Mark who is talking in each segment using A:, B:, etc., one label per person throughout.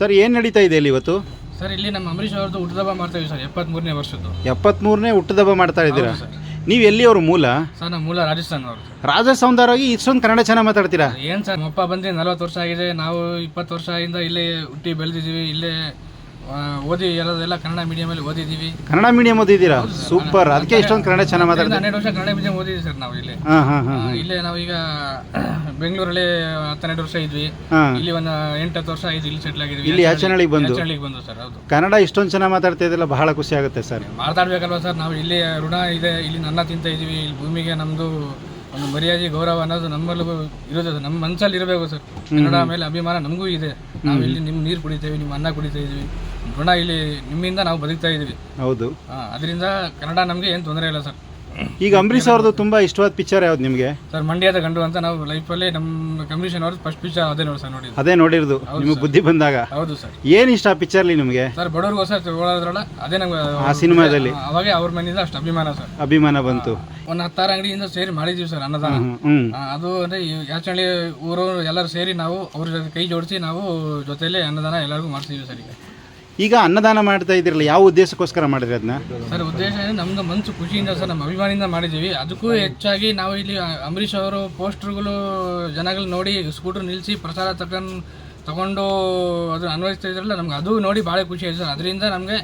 A: Sir ಏನು ನಡೀತಾ ಇದೆ ಇಲ್ಲಿ ಇವತ್ತು?
B: ಸರ್ ಇಲ್ಲಿ ನಮ್ಮ ಅಂಬರೀಷ್ ಅವ್ರದ್ದು ಹುಟ್ಟದಬ್ಬ ಮಾಡ್ತಾ ಇದೀವಿ ಸರ್ ಎಪ್ಪತ್ಮೂರನೇ ವರ್ಷದ್ದು.
A: ಎಪ್ಪತ್ಮೂರನೇ ಹುಟ್ಟದಬ್ಬ ಮಾಡ್ತಾ ಇದ್ದೀರಾ?
B: ಹೌದು
A: ನೀವು ಅವ್ರ ಮೂಲ?
B: ಸರ್ ನಮ್ಮ ಮೂಲ ರಾಜಸ್ಥಾನ ಅವರು
A: ರಾಜಸ್ಥಾನದವರಾಗಿ ಇಷ್ಟೊಂದು ಕನ್ನಡ ಚೆನ್ನಾಗಿ ಮಾತಾಡ್ತೀರಾ?
B: ಏನು ಸರ್ ನಮ್ಮಪ್ಪ ಬಂದು ನಲ್ವತ್ತು ವರ್ಷ ಆಗಿದೆ ನಾವು ಇಪ್ಪತ್ತು ವರ್ಷದಿಂದ ಇಲ್ಲೇ ಹುಟ್ಟಿ ಬೆಳೆದಿದ್ದೀವಿ ಇಲ್ಲೇ ಓದಿ ಎಲ್ಲ ಕನ್ನಡ ಮೀಡಿಯಮಲ್ಲಿ ಓದಿದೀವಿ
A: ಕನ್ನಡ ಮೀಡಿಯಂ ಓದಿದ್ದೀರಾ? ಸೂಪರ್. ಅದಕ್ಕೆ ಇಷ್ಟೊಂದು ಕನ್ನಡ ಚೆನ್ನಾಗಿ ಮಾತಾಡ್ತೀರಾ.
B: ಹನ್ನೆರಡು ವರ್ಷ ಕನ್ನಡ ಮೀಡಿಯಂ ಓದಿದ್ವಿ ಸರ್ ನಾವು ಇಲ್ಲಿ.
A: ಹಾಂ ಹಾಂ
B: ಆ,
A: ಹಾಂ.
B: ಇಲ್ಲೇ ನಾವೀಗ ಬೆಂಗಳೂರಲ್ಲಿ ಹತ್ತೆರಡು ವರ್ಷ ಇದ್ವಿ. ಇಲ್ಲಿ ಒಂದು ಎಂಟತ್ತು ವರ್ಷ ಆಯ್ತು ಇಲ್ಲಿ ಸೆಟ್ಲ್ ಆಗಿದ್ವಿ.
A: ಇಲ್ಲಿ ಯಾಚನಹಳ್ಳಿಗೆ ಬಂದು?
B: ಯಾಚನಹಳ್ಳಿಗೆ ಬಂದು ಸರ್ ಹೌದು.
A: ಕನ್ನಡ ಇಷ್ಟೊಂದು ಚೆನ್ನಾಗಿ ಮಾತಾಡ್ತಾ ಇದ್ದಿಲ್ಲ ಬಹಳ ಖುಷಿ ಆಗುತ್ತೆ ಸರ್.
B: ಮಾತಾಡ್ಬೇಕಲ್ವಾ ಸರ್ ನಾವು ಇಲ್ಲಿ ಋಣ ಇದೆ ಇಲ್ಲಿ ನನ್ನ ತಿಂತ ಇದೀವಿ ಇಲ್ಲಿ ಭೂಮಿಗೆ ನಮ್ದು ಒಂದು ಮರ್ಯಾದೆ ಗೌರವ ಅನ್ನೋದು ನಮ್ಮಲ್ಲೂ ಇರೋದು ನಮ್ಮ ಮನಸ್ಸಲ್ಲಿ ಇರಬೇಕು ಸರ್. ಕನ್ನಡ ಮೇಲೆ ಅಭಿಮಾನ ನಮಗೂ ಇದೆ. ನಾವು ಇಲ್ಲಿ ನಿಮ್ಮ ನೀರು ಕುಡಿತೇವೆ ನಿಮ್ಮ ಅನ್ನ ಕುಡಿತಾ ಇದೀವಿ. ಋಣ ಇಲ್ಲಿ ನಿಮ್ಮಿಂದ ನಾವು ಬದುಕ್ತಾ ಇದೀವಿ
A: ಹೌದು.
B: ಅದರಿಂದ ಕನ್ನಡ ನಮಗೆ ಏನು ತೊಂದರೆ ಇಲ್ಲ ಸರ್.
A: ಈಗ ಅಂಬರೀಷ್ ಅವ್ರದ್ದು ತುಂಬಾ ಇಷ್ಟವಾದ ಪಿಕ್ಚರ್ ಯಾವ್ದು ನಿಮಗೆ?
B: ಸರ್ ಮಂಡ್ಯದ ಗಂಡು ಅಂತ ನಾವು ಲೈಫಲ್ಲಿ ನಮ್ಮ ಕಮಿಷನ್ ಅವ್ರದ್ದು ಫಸ್ಟ್ ಪಿಕ್ಚರ್ ಅದೇ ನೋಡಿ ಸರ್ ನೋಡಿ
A: ಅದೇ ನೋಡಿರೋದು ನಿಮಗೆ ಬುದ್ಧಿ ಬಂದಾಗ.
B: ಹೌದು ಸರ್.
A: ಏನು ಇಷ್ಟ ಪಿಕ್ಚರ್ಲಿ ನಿಮಗೆ?
B: ಸರ್ ಬಡವ್ರಿಗೋಸ್ಕರ ತಗೊಳ್ಳೋದ್ರಲ್ಲ ಅದೇ ನಮ್ಗೆ
A: ಆ ಸಿನಿಮಾದಲ್ಲಿ.
B: ಅವಾಗ ಅವ್ರ ಮನೆಯಿಂದ ಅಷ್ಟು ಅಭಿಮಾನ ಸರ್.
A: ಅಭಿಮಾನ ಬಂತು.
B: ಒಂದು ಹತ್ತಾರು ಅಂಗಡಿಯಿಂದ ಸೇರಿ ಮಾಡಿದೀವಿ ಸರ್ ಅನ್ನದಾನ. ಆ, ಅದು ಅಂದ್ರೆ ಈ ಯಾಚನಹಳ್ಳಿ ಊರು ಎಲ್ಲರೂ ಸೇರಿ ನಾವು ಅವ್ರ ಜೊತೆ ಕೈ ಜೋಡಿಸಿ ನಾವು ಜೊತೆಯಲ್ಲಿ ಅನ್ನದಾನ ಎಲ್ಲರಿಗೂ ಮಾಡ್ತೀವಿ ಸರ್ ಈಗ.
A: ಈಗ ಅನ್ನದಾನ ಮಾಡ್ತಾ ಇದ್ರಲ್ಲ ಯಾವ ಉದ್ದೇಶಕ್ಕೋಸ್ಕರ ಮಾಡಿದ್ರಿ ಅದನ್ನ
B: ಸರ್ ಉದ್ದೇಶ ಏನು ನಮ್ಗೆ ಮನಸ್ಸು ಖುಷಿಯಿಂದ ಸರ್ ನಮ್ಮ ಅಭಿಮಾನಿಯಿಂದ ಮಾಡಿದ್ದೀವಿ. ಅದಕ್ಕೂ ಹೆಚ್ಚಾಗಿ ನಾವು ಇಲ್ಲಿ ಅಂಬರೀಷ್ ಅವರು ಪೋಸ್ಟರ್ಗಳು ಜನಗಳು ನೋಡಿ ಸ್ಕೂಟರ್ ನಿಲ್ಲಿಸಿ ಪ್ರಸಾರ ತಗೊಂಡು ತಗೊಂಡು ಅದು ಅನ್ವಯಿಸ್ತಾ ಇದ್ರಲ್ಲ ನಮ್ಗೆ ಅದು ನೋಡಿ ಭಾಳ ಖುಷಿ ಆಯ್ತು ಸರ್. ಅದರಿಂದ ನಮಗೆ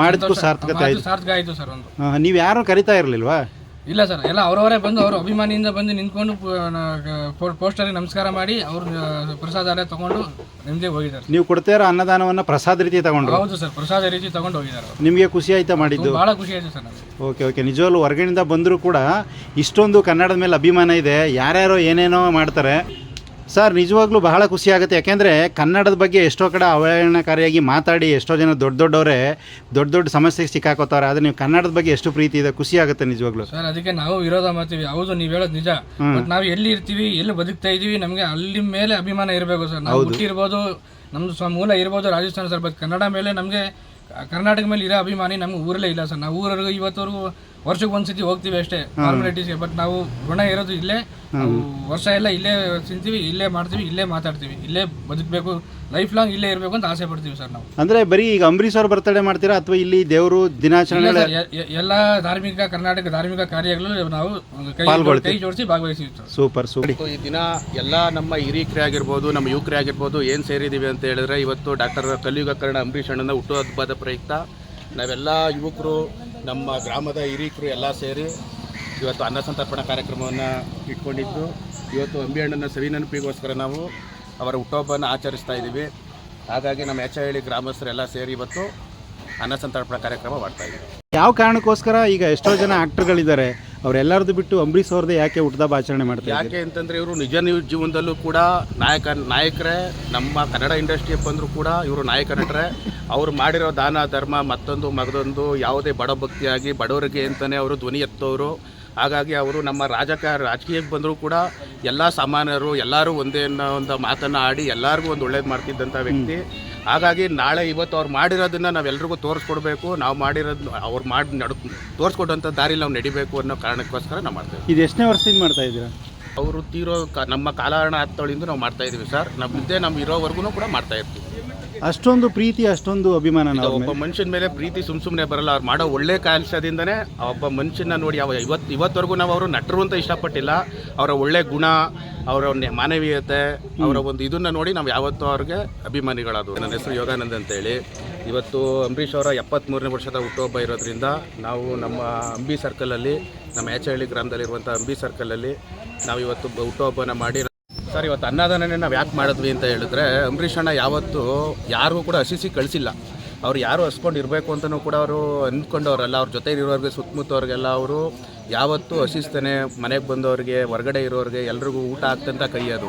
A: ಮಾಡಿದ್ರು ಸಾರ್ಥಕತೆ ಆಯ್ತು.
B: ಸಾರ್ಥಕ ಆಯಿತು ಸರ್ ಒಂದು.
A: ನೀವ್ ಯಾರು ಕರಿತಾ ಇರ್ಲಿಲ್ವಾ?
B: ಇಲ್ಲ ಸರ್ ಎಲ್ಲ ಅವರವರೇ ಬಂದು ಅವರು ಅಭಿಮಾನಿಯಿಂದ ಬಂದು ನಿಂತ್ಕೊಂಡು ಪೋಸ್ಟರ್ಗೆ ನಮಸ್ಕಾರ ಮಾಡಿ ಅವ್ರ ಪ್ರಸಾದ ತಗೊಂಡು ನಿಮ್ಮದೇ ಹೋಗಿದ್ದಾರೆ.
A: ನೀವು ಕೊಡ್ತಾ ಇರೋ ಅನ್ನದಾನವನ್ನು ಪ್ರಸಾದ ರೀತಿ ತಗೊಂಡು
B: ಹೌದು ಸರ್ ಪ್ರಸಾದ ರೀತಿ ತಗೊಂಡು ಹೋಗಿದ್ದಾರೆ
A: ನಿಮಗೆ ಖುಷಿ ಆಯ್ತಾ ಮಾಡಿದ್ದು?
B: ಭಾಳ ಖುಷಿ ಆಯ್ತು ಸರ್ ನಮಗೆ.
A: Okay okay. ನಿಜವಾಗ್ಲೂ ಹೊರಗಡೆಯಿಂದ ಬಂದರೂ ಕೂಡ ಇಷ್ಟೊಂದು ಕನ್ನಡದ ಮೇಲೆ ಅಭಿಮಾನ ಇದೆ. ಯಾರ್ಯಾರೋ ಏನೇನೋ ಮಾಡ್ತಾರೆ. ಸರ್ ನಿಜವಾಗ್ಲೂ ಬಹಳ ಖುಷಿ ಆಗುತ್ತೆ. ಯಾಕೆಂದರೆ ಕನ್ನಡದ ಬಗ್ಗೆ ಎಷ್ಟೋ ಕಡೆ ಅವಹೇಳನಕಾರಿಯಾಗಿ ಮಾತಾಡಿ ಎಷ್ಟೋ ಜನ ದೊಡ್ಡ ದೊಡ್ಡವರೇ ದೊಡ್ಡ ದೊಡ್ಡ ಸಮಸ್ಯೆಗೆ ಸಿಕ್ಕಾಕೋತಾರೆ. ಆದರೆ ನೀವು ಕನ್ನಡದ ಬಗ್ಗೆ ಎಷ್ಟು ಪ್ರೀತಿ ಇದೆ ಖುಷಿ ಆಗುತ್ತೆ ನಿಜವಾಗ್ಲೂ.
B: ಸರ್ ಅದಕ್ಕೆ ನಾವು ವಿರೋಧ ಮಾಡ್ತೀವಿ. ಹೌದು ನೀವು ಹೇಳೋದು ನಿಜ. ಬಟ್ ನಾವು ಎಲ್ಲಿ ಇರ್ತೀವಿ ಎಲ್ಲಿ ಬದುಕ್ತಾ ಇದೀವಿ ನಮಗೆ ಅಲ್ಲಿ ಮೇಲೆ ಅಭಿಮಾನ ಇರಬೇಕು ಸರ್. ನಾವು ಹುಟ್ಟಿರ್ಬೋದು ನಮ್ದು ಸ್ವ ಮೂಲ ಇರ್ಬೋದು ರಾಜಸ್ಥಾನ ಸರ್. ಬಟ್ ಕನ್ನಡ ಮೇಲೆ ನಮಗೆ ಕರ್ನಾಟಕ ಮೇಲೆ ಇರೋ ಅಭಿಮಾನಿ ನಮ್ಗೆ ಊರಲ್ಲೇ ಇಲ್ಲ ಸರ್. ನಾವು ಊರವರೆಗೂ ಇವತ್ತವರೆಗೂ ವರ್ಷಕ್ಕೆ ಒಂದ್ಸತಿ ಹೋಗ್ತೀವಿ ಅಷ್ಟೇ ಫಾರ್ಮಾಲಿಟೀಸ್ಗೆ ಬಟ್ ನಾವು ಋಣ ಇರೋದು ಇಲ್ಲೇ ನಾವು ವರ್ಷ ಎಲ್ಲ ಇಲ್ಲೇ ತಿಂತೀವಿ ಇಲ್ಲೇ ಮಾಡ್ತೀವಿ ಇಲ್ಲೇ ಮಾತಾಡ್ತೀವಿ. ಇಲ್ಲೇ ಬದುಕಬೇಕು ಲೈಫ್ ಲಾಂಗ್ ಇಲ್ಲೇ ಇರಬೇಕು ಅಂತ ಆಸೆ ಪಡ್ತೀವಿ ಸರ್ ನಾವು.
A: ಅಂದ್ರೆ ಬರೀ ಈಗ ಅಂಬರೀಶ್ ಅವ್ರ ಬರ್ತಡೇ ಮಾಡ್ತೀರಾ ಅಥವಾ ಇಲ್ಲಿ ದೇವರು ದಿನಾಚರಣೆ
B: ಎಲ್ಲ ಧಾರ್ಮಿಕ ಕರ್ನಾಟಕ ಧಾರ್ಮಿಕ ಕಾರ್ಯಗಳು ನಾವು ಕೈ ಕೈ ಜೋಡಿಸಿ ಭಾಗವಹಿಸ್ತೀವಿ ಸರ್.
A: Super super.
C: ಈ ದಿನ ಎಲ್ಲ ನಮ್ಮ ಹಿರಿಯಕರೇ ಆಗಿರ್ಬೋದು ನಮ್ಮ ಯುವಕರೇ ಆಗಿರ್ಬೋದು ಏನು ಸೇರಿದೀವಿ ಅಂತ ಹೇಳಿದ್ರೆ ಇವತ್ತು ಡಾಕ್ಟರ್ ಕಲಿಯುಗ ಕರ್ಣ ಅಂಬರೀಷ್ ಅಣ್ಣನ ಹುಟ್ಟುಹಬ್ಬದ ಪ್ರಯುಕ್ತ ನಾವೆಲ್ಲ ಯುವಕರು ನಮ್ಮ ಗ್ರಾಮದ ಹಿರೀಕರು ಎಲ್ಲ ಸೇರಿ ಇವತ್ತು ಅನ್ನ ಸಂತರ್ಪಣಾ ಕಾರ್ಯಕ್ರಮವನ್ನು ಇಟ್ಕೊಂಡಿದ್ದು. ಇವತ್ತು ಅಂಬಿ ಸವಿ ನೆನಪಿಗೋಸ್ಕರ ನಾವು ಅವರ ಹುಟ್ಟುಹಬ್ಬನ ಆಚರಿಸ್ತಾ ಇದ್ದೀವಿ. ಹಾಗಾಗಿ ನಮ್ಮ ಹೆಚ್ಚಹಳ್ಳಿ ಗ್ರಾಮಸ್ಥರೆಲ್ಲ ಸೇರಿ ಇವತ್ತು ಅನ್ನ ಸಂತರ್ಪಣಾ ಕಾರ್ಯಕ್ರಮ ಮಾಡ್ತಾ ಇದ್ದೀವಿ.
A: ಯಾವ ಕಾರಣಕ್ಕೋಸ್ಕರ ಈಗ ಎಷ್ಟೋ ಜನ ಆಕ್ಟರ್ಗಳಿದ್ದಾರೆ, ಅವರೆಲ್ಲರದ್ದು ಬಿಟ್ಟು ಅಂಬರೀಷ್ ಅವ್ರದ್ದೇ ಯಾಕೆ ಹುಟ್ಟದ ಆಚರಣೆ ಮಾಡ್ತಾರೆ
C: ಯಾಕೆ ಅಂತಂದ್ರೆ ಇವರು ನಿಜ ಜೀವನದಲ್ಲೂ ಕೂಡ ನಾಯಕ, ನಾಯಕರೇ, ನಮ್ಮ ಕನ್ನಡ ಇಂಡಸ್ಟ್ರಿ ಬಂದರೂ ಕೂಡ ಇವರು ನಾಯಕ ನಟರೆ. ಅವ್ರು ಮಾಡಿರೋ ದಾನ, ಧರ್ಮ, ಮತ್ತೊಂದು, ಮಗದೊಂದು ಯಾವುದೇ ಬಡ ಭಕ್ತಿಯಾಗಿ ಬಡವರಿಗೆ ಅಂತಲೇ ಅವರು ಧ್ವನಿ ಎತ್ತೋರು. ಹಾಗಾಗಿ ಅವರು ನಮ್ಮ ರಾಜಕ ರಾಜಕೀಯಕ್ಕೆ ಬಂದರೂ ಕೂಡ ಎಲ್ಲ ಸಾಮಾನ್ಯರು ಎಲ್ಲರೂ ಒಂದೇ ಅನ್ನೋ ಒಂದು ಮಾತನ್ನು ಆಡಿ ಎಲ್ಲರಿಗೂ ಒಂದು ಒಳ್ಳೇದು ಮಾಡ್ತಿದ್ದಂಥ ವ್ಯಕ್ತಿ. ಹಾಗಾಗಿ ನಾಳೆ ಇವತ್ತು ಅವ್ರು ಮಾಡಿರೋದನ್ನ ನಾವೆಲ್ಲರಿಗೂ ತೋರಿಸ್ಕೊಡ್ಬೇಕು. ನಾವು ಮಾಡಿರೋದು ಅವ್ರು ಮಾಡಿ ನಡ್ ತೋರಿಸ್ಕೊಡುವಂಥ ದಾರಿಲಿ ನಾವು ನಡಿಬೇಕು ಅನ್ನೋ ಕಾರಣಕ್ಕೋಸ್ಕರ ನಾವು ಮಾಡ್ತೇವೆ
A: ಇದು ಎಷ್ಟನೇ ವರ್ಷದಿಂದ ಮಾಡ್ತಾ ಇದ್ದೀರಾ?
C: ಅವರು ತೀರೋ ಕ- ನಮ್ಮ ಕಾಲಹರಣ ಹತ್ತೋಳಿಂದ ನಾವು ಮಾಡ್ತಾ ಇದೀವಿ ಸರ್. ನಮ್ಮಿದ್ದೆ ನಮ್ಮ ಇರೋವರೆಗೂ ಕೂಡ ಮಾಡ್ತಾ ಇರ್ತೀವಿ.
A: ಅಷ್ಟೊಂದು ಪ್ರೀತಿ ಅಷ್ಟೊಂದು ಅಭಿಮಾನ
C: ಈಗ
A: ನಾವು
C: ಒಬ್ಬ ಮನುಷ್ಯನ ಮೇಲೆ ಪ್ರೀತಿ ಸುಮ್ ಸುಮ್ಮನೆ ಬರಲ್ಲ. ಅವ್ರು ಮಾಡೋ ಒಳ್ಳೆ ಕೆಲಸದಿಂದನೇ ಆ ಒಬ್ಬ ಮನುಷ್ಯನ ನೋಡಿ ಯಾವ ಇವತ್ತು ಇವತ್ತವರೆಗೂ ನಾವು ಅವರು ನಟರು ಅಂತ ಇಷ್ಟಪಟ್ಟಿಲ್ಲ. ಅವರ ಒಳ್ಳೆ ಗುಣ ಅವರ ನೆ- ಮಾನವೀಯತೆ ಅವರ ಒಂದು ಇದನ್ನ ನೋಡಿ ನಾವು ಯಾವತ್ತೂ ಅವ್ರಿಗೆ ಅಭಿಮಾನಿಗಳಾದವು. ನನ್ನ ಹೆಸರು ಯೋಗಾನಂದ್ ಅಂತೇಳಿ. ಇವತ್ತು ಅಂಬರೀಷ್ ಅವರ ಎಪ್ಪತ್ತ್ಮೂರನೇ ವರ್ಷದ ಹುಟ್ಟುಹಬ್ಬ ಇರೋದ್ರಿಂದ ನಾವು ನಮ್ಮ ಅಂಬಿ ಸರ್ಕಲಲ್ಲಿ ನಮ್ಮ ಯಾಚಹಳ್ಳಿ ಗ್ರಾಮದಲ್ಲಿರುವಂಥ ಅಂಬಿ ಸರ್ಕಲಲ್ಲಿ ನಾವು ಇವತ್ತು ಬ- ಹುಟ್ಟುಹಬ್ಬನ ಮಾಡಿ ಸರ್ ಇವತ್ತು ಅನ್ನದಾನನೇ ನಾವು ಯಾಕೆ ಮಾಡಿದ್ವಿ ಅಂತ ಹೇಳಿದ್ರೆ ಅಂಬರೀಷ್ ಅಣ್ಣ ಯಾವತ್ತೂ ಯಾರಿಗೂ ಕೂಡ ಹಸಿಸಿ ಕಳಿಸಿಲ್ಲ. ಅವ್ರು ಯಾರು ಹಸ್ಕೊಂಡು ಇರಬೇಕು ಅಂತಲೂ ಕೂಡ ಅವರು ಅಂದ್ಕೊಂಡವ್ರಲ್ಲ ಅವ್ರ ಜೊತೆ ಇರೋರಿಗೆ ಸುತ್ತಮುತ್ತವ್ರಿಗೆಲ್ಲ ಅವರು ಯಾವತ್ತೂ ಹಸಿಸ್ತಾನೆ ಮನೆಗೆ ಬಂದವ್ರಿಗೆ ಹೊರಗಡೆ ಇರೋರಿಗೆ ಎಲ್ರಿಗೂ ಊಟ ಆಗ್ತಂತ ಕೈಯೋದು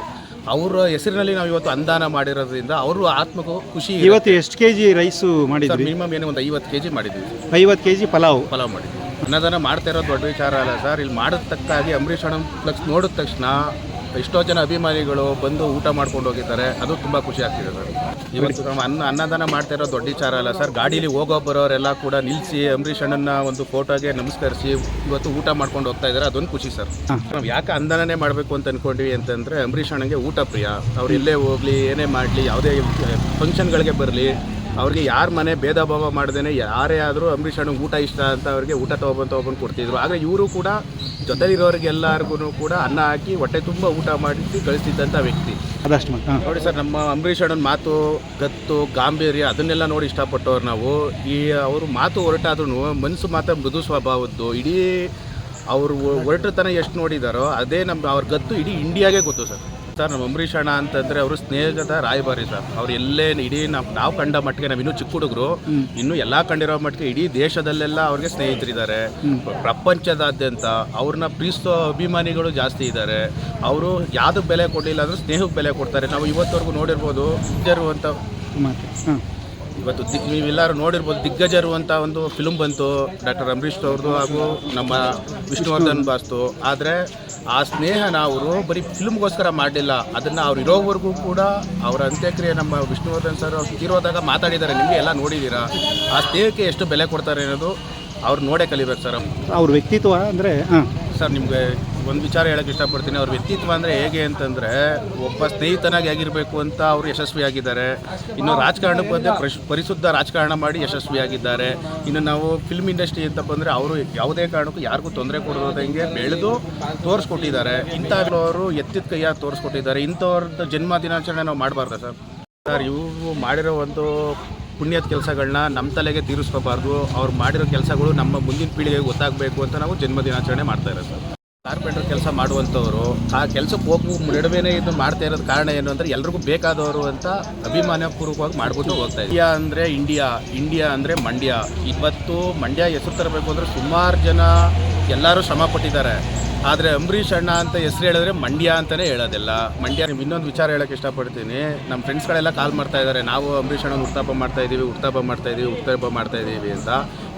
C: ಅವರ ಹೆಸರಿನಲ್ಲಿ ನಾವು ಇವತ್ತು ಅನುದಾನ ಮಾಡಿರೋದ್ರಿಂದ ಅವರು ಆತ್ಮಕ್ಕೂ ಖುಷಿ
A: ಇವತ್ತು ಎಷ್ಟು ಕೆ ಜಿ ರೈಸು ಮಾಡಿದ್ರು?
C: ಮಿನಿಮಮ್ ಏನೋ ಒಂದು ಐವತ್ತು ಕೆ ಜಿ ಮಾಡಿದ್ವಿ.
A: ಐವತ್ತು ಕೆ ಜಿ ಪಲಾವ್.
C: ಪಲಾವ್ ಮಾಡಿದ್ವಿ. ಅನ್ನದಾನ ಮಾಡ್ತಾ ಇರೋದು ದೊಡ್ಡ ವಿಚಾರ ಅಲ್ಲ ಸರ್. ಇಲ್ಲಿ ಮಾಡಿದ ತಕ್ಕಾಗಿ ಅಂಬರೀಷ್ ಅಣ್ಣ ಫ್ಲಕ್ಸ್ ನೋಡಿದ ತಕ್ಷಣ ಎಷ್ಟೋ ಜನ ಅಭಿಮಾನಿಗಳು ಬಂದು ಊಟ ಮಾಡ್ಕೊಂಡು ಹೋಗಿದ್ದಾರೆ. ಅದು ತುಂಬ ಖುಷಿ ಆಗ್ತಿದೆ ಸರ್. ಇವತ್ತು ನಾವು ಅನ್ನ ಅನ್ನದಾನ ಮಾಡ್ತಾ ಇರೋ ದೊಡ್ಡ ವಿಚಾರ ಅಲ್ಲ ಸರ್. ಗಾಡೀಲಿ ಹೋಗೋ ಬರೋರೆಲ್ಲ ಕೂಡ ನಿಲ್ಲಿಸಿ ಅಂಬರೀಷ್ ಅಣ್ಣನ ಒಂದು ಫೋಟೋಗೆ ನಮಸ್ಕರಿಸಿ ಇವತ್ತು ಊಟ ಮಾಡ್ಕೊಂಡು ಹೋಗ್ತಾ ಇದ್ದಾರೆ. ಅದೊಂದು ಖುಷಿ ಸರ್. ನಾವು ಯಾಕೆ ಅನ್ನದಾನೇ ಮಾಡಬೇಕು ಅಂತ ಅನ್ಕೊಂಡ್ವಿ ಅಂತಂದರೆ ಅಂಬರೀಷ್ ಅಣ್ಣಗೆ ಊಟ ಪ್ರಿಯ. ಅವ್ರು ಎಲ್ಲೇ ಹೋಗಲಿ ಏನೇ ಮಾಡಲಿ ಯಾವುದೇ ಫಂಕ್ಷನ್ಗಳಿಗೆ ಬರಲಿ ಅವ್ರಿಗೆ ಯಾರ ಮನೆ ಭೇದ ಭಾವ ಮಾಡ್ದೇನೆ ಯಾರೇ ಆದರೂ ಅಂಬರೀಷ್ ಅಣ್ಣಗೆ ಊಟ ಇಷ್ಟ ಅಂತ ಅವ್ರಿಗೆ ಊಟ ತೊಗೊಬಂದು ತೊಗೊಬಂದು ಕೊಡ್ತಿದ್ರು. ಆದರೆ ಇವರು ಕೂಡ ಜೊತೆಲಿರೋರಿಗೆಲ್ಲರಿಗೂ ಕೂಡ ಅನ್ನ ಹಾಕಿ ಹೊಟ್ಟೆ ತುಂಬ ಊಟ ಮಾಡಿಸಿ ಕಳಿಸಿದ್ದಂಥ ವ್ಯಕ್ತಿ.
A: ಅದಷ್ಟು
C: ನೋಡಿ ಸರ್ ನಮ್ಮ ಅಂಬರೀಷ್ ಅಣ್ಣನ ಮಾತು ಗತ್ತು ಗಾಂಭೀರ್ಯ ಅದನ್ನೆಲ್ಲ ನೋಡಿ ಇಷ್ಟಪಟ್ಟವ್ರು ನಾವು. ಈ ಅವರು ಮಾತು ಹೊರಟಾದ್ರೂ ಮನಸ್ಸು ಮಾತ್ರ ಮೃದು ಸ್ವಭಾವದ್ದು. ಇಡೀ ಅವರು ಹೊರಟತನ ಎಷ್ಟು ನೋಡಿದಾರೋ ಅದೇ ನಮ್ಮ ಅವ್ರ ಗತ್ತು ಇಡೀ ಇಂಡಿಯಾಗೆ ಗೊತ್ತು ಸರ್. ಸರ್ ನಮ್ಮ ಅಂಬರೀಷ್ ಅಣ್ಣ ಅಂತಂದ್ರೆ ಅವರು ಸ್ನೇಹದ ರಾಯಭಾರಿ ಸರ್. ಅವ್ರು ಎಲ್ಲೇ ಇಡೀ ನಾವು ನಾವು ಕಂಡ ಮಟ್ಟಿಗೆ ನಾವು ಇನ್ನೂ ಚಿಕ್ಕ ಹುಡುಗರು ಇನ್ನೂ ಎಲ್ಲ ಕಂಡಿರೋ ಮಟ್ಟಿಗೆ ಇಡೀ ದೇಶದಲ್ಲೆಲ್ಲ ಅವ್ರಿಗೆ ಸ್ನೇಹಿತರಿದ್ದಾರೆ. ಪ್ರಪಂಚದಾದ್ಯಂತ ಅವ್ರನ್ನ ಪ್ರೀತಿಸೋ ಅಭಿಮಾನಿಗಳು ಜಾಸ್ತಿ ಇದ್ದಾರೆ. ಅವರು ಯಾವ್ದಕ್ಕೆ ಬೆಲೆ ಕೊಡಲಿಲ್ಲ ಅಂದ್ರೆ ಸ್ನೇಹಕ್ಕೆ ಬೆಲೆ ಕೊಡ್ತಾರೆ. ನಾವು ಇವತ್ತವರೆಗೂ ನೋಡಿರ್ಬೋದು ಅಂತ
A: ಮಾತು. ಹಾಂ
C: ಇವತ್ತು ದಿಗ್ ನೀವೆಲ್ಲರೂ ನೋಡಿರ್ಬೋದು ದಿಗ್ಗಜರು ಅಂತ ಒಂದು ಫಿಲ್ಮ್ ಬಂತು. ಡಾಕ್ಟರ್ ಅಂಬರೀಷ್ ಅವ್ರದ್ದು ಹಾಗೂ ನಮ್ಮ ವಿಷ್ಣುವರ್ಧನ್ ಬಾಸ್ತು. ಆದರೆ ಆ ಸ್ನೇಹನ ಅವರು ಬರೀ ಫಿಲ್ಮ್ಗೋಸ್ಕರ ಮಾಡಲಿಲ್ಲ. ಅದನ್ನು ಅವ್ರು ಇರೋವರೆಗೂ ಕೂಡ ಅವರ ಅಂತ್ಯಕ್ರಿಯೆ ನಮ್ಮ ವಿಷ್ಣುವರ್ಧನ್ ಸರ್ ಅವ್ರು ತೀರೋದಾಗ ಮಾತಾಡಿದ್ದಾರೆ. ನಿಮಗೆ ಎಲ್ಲ ನೋಡಿದ್ದೀರಾ ಆ ಸ್ನೇಹಕ್ಕೆ ಎಷ್ಟು ಬೆಲೆ ಕೊಡ್ತಾರೆ ಅನ್ನೋದು ಅವ್ರು ನೋಡೇ ಕಲಿಬೇಕು ಸರ್
A: ಅವ್ರ ವ್ಯಕ್ತಿತ್ವ ಅಂದರೆ ಹಾಂ.
C: ಸರ್ ನಿಮಗೆ ಒಂದು ವಿಚಾರ ಹೇಳಕ್ಕೆ ಇಷ್ಟಪಡ್ತೀನಿ. ಅವ್ರ ವ್ಯಕ್ತಿತ್ವ ಅಂದರೆ ಹೇಗೆ ಅಂತಂದರೆ ಒಬ್ಬ ಸ್ನೇಹಿತನಾಗಿ ಆಗಿರಬೇಕು ಅಂತ ಅವರು ಯಶಸ್ವಿಯಾಗಿದ್ದಾರೆ. ಇನ್ನು ರಾಜಕಾರಣಕ್ಕೆ ಬಂದರೆ ಪರಿಶ್, ಪರಿಶುದ್ಧ ರಾಜಕಾರಣ ಮಾಡಿ ಯಶಸ್ವಿಯಾಗಿದ್ದಾರೆ. ಇನ್ನು ನಾವು ಫಿಲ್ಮ್ ಇಂಡಸ್ಟ್ರಿ ಅಂತ ಬಂದರೆ ಅವರು ಯಾವುದೇ ಕಾರಣಕ್ಕೂ ಯಾರಿಗೂ ತೊಂದರೆ ಕೊಡೋದಂಗೆ ಬೆಳೆದು ತೋರಿಸ್ಕೊಟ್ಟಿದ್ದಾರೆ. ಇಂಥವರು ಎತ್ತಿದ ಕೈಯಾಗಿ ತೋರಿಸ್ಕೊಟ್ಟಿದ್ದಾರೆ. ಇಂಥವ್ರದ್ದು ಜನ್ಮ ದಿನಾಚರಣೆ ನಾವು ಮಾಡಬಾರ್ದ ಸರ್? ಸರ್ ಇವರು ಮಾಡಿರೋ ಒಂದು ಪುಣ್ಯದ ಕೆಲಸಗಳನ್ನ ನಮ್ಮ ತಲೆಗೆ ತೀರಿಸ್ಕೋಬಾರ್ದು. ಅವ್ರು ಮಾಡಿರೋ ಕೆಲಸಗಳು ನಮ್ಮ ಮುಂದಿನ ಪೀಳಿಗೆಗೆ ಗೊತ್ತಾಗಬೇಕು ಅಂತ ನಾವು ಜನ್ಮ ದಿನಾಚರಣೆ ಮಾಡ್ತಾ ಇರೋದು ಕಾರ್ಪೆಂಟರ್ ಕೆಲಸ ಮಾಡುವಂಥವ್ರು, ಆ ಕೆಲಸಕ್ಕೆ ಹೋಗು ನಡುವೆನೇ ಇದು ಮಾಡ್ತಾ ಇರೋದು ಕಾರಣ ಏನು ಅಂದರೆ ಎಲ್ರಿಗೂ ಬೇಕಾದವರು ಅಂತ ಅಭಿಮಾನಪೂರ್ವಕವಾಗಿ ಮಾಡ್ಬಿಟ್ಟು ಹೋಗ್ತಾ ಇಂಡಿಯಾ ಅಂದರೆ ಇಂಡಿಯಾ ಇಂಡಿಯಾ ಅಂದರೆ ಮಂಡ್ಯ. ಇವತ್ತು ಮಂಡ್ಯ ಹೆಸರು ತರಬೇಕು ಅಂದರೆ ಸುಮಾರು ಜನ ಎಲ್ಲರೂ ಶ್ರಮ ಪಟ್ಟಿದ್ದಾರೆ. ಆದರೆ ಅಂಬರೀಷ್ ಅಣ್ಣ ಅಂತ ಹೆಸರು ಹೇಳಿದ್ರೆ ಮಂಡ್ಯ ಅಂತಲೇ ಹೇಳೋದಿಲ್ಲ. ಮಂಡ್ಯ ನಿಮ್ಗೆ ಇನ್ನೊಂದು ವಿಚಾರ ಹೇಳೋಕ್ಕೆ ಇಷ್ಟಪಡ್ತೀನಿ. ನಮ್ಮ ಫ್ರೆಂಡ್ಸ್ಗಳೆಲ್ಲ ಕಾಲ್ ಮಾಡ್ತಾ ಇದ್ದಾರೆ. ನಾವು ಅಂಬರೀಷ್ ಅಣ್ಣನ ಉತ್ತಾಪ ಮಾಡ್ತಾ ಇದ್ದೀವಿ ಉತ್ತಾಪ ಮಾಡ್ತಾ ಇದ್ದೀವಿ ಉತ್ತಾಪ ಮಾಡ್ತಾ ಇದ್ದೀವಿ ಅಂತ.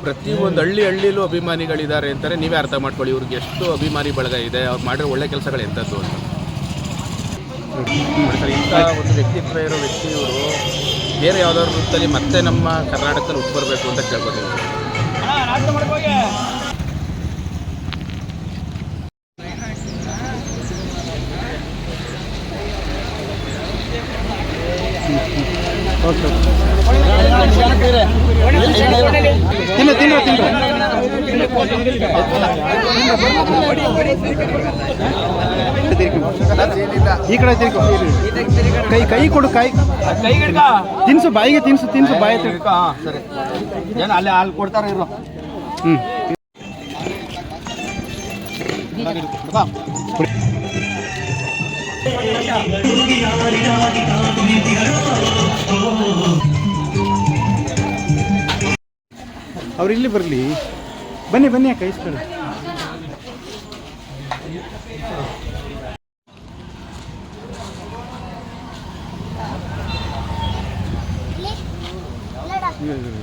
C: ಪ್ರತಿಯೊಂದು ಹಳ್ಳಿ ಹಳ್ಳಿಲೂ ಅಭಿಮಾನಿಗಳಿದ್ದಾರೆ ಅಂತಾರೆ. ನೀವೇ ಅರ್ಥ ಮಾಡ್ಕೊಳ್ಳಿ ಇವ್ರಿಗೆ ಎಷ್ಟು ಅಭಿಮಾನಿ ಬಳಗ ಇದೆ ಅವ್ರು ಮಾಡಿರೋ ಒಳ್ಳೆ ಕೆಲಸಗಳು ಎಂಥದ್ದು ಅಂತ. ಇಂಥ ಒಂದು ವ್ಯಕ್ತಿತ್ವ ಇರೋ ವ್ಯಕ್ತಿ ಇವರು ಬೇರೆ ಯಾವ್ದಾದ್ರು ವೃತ್ತದಲ್ಲಿ ಮತ್ತೆ ನಮ್ಮ ಕರ್ನಾಟಕದಲ್ಲಿ ಹುಟ್ಟು ಬರಬೇಕು ಅಂತ ಕೇಳ್ಕೊತೀನಿ.
A: ಈ ಕಡೆ ತಿರ್ಕೊ ಕೈ ಕೈ ಕೊಡು ಕೈ. ಕೈ ತಿನ್ಸು ಬಾಯಿಗೆ ತಿನ್ಸು. ತಿನ್ಸು ಬಾಯಿ ತಿರ್ಕ
D: ಸರಿ. ಏನು ಅಲ್ಲಿ ಅಲ್ಲಿ ಕೊಡ್ತಾರೆ ಇರೋ.
A: ಹ್ಞೂ ಅವ್ರು ಇಲ್ಲಿ ಬರಲಿ. ಬನ್ನಿ ಬನ್ನಿ ಅಕ್ಕ Yeah, yeah, yeah.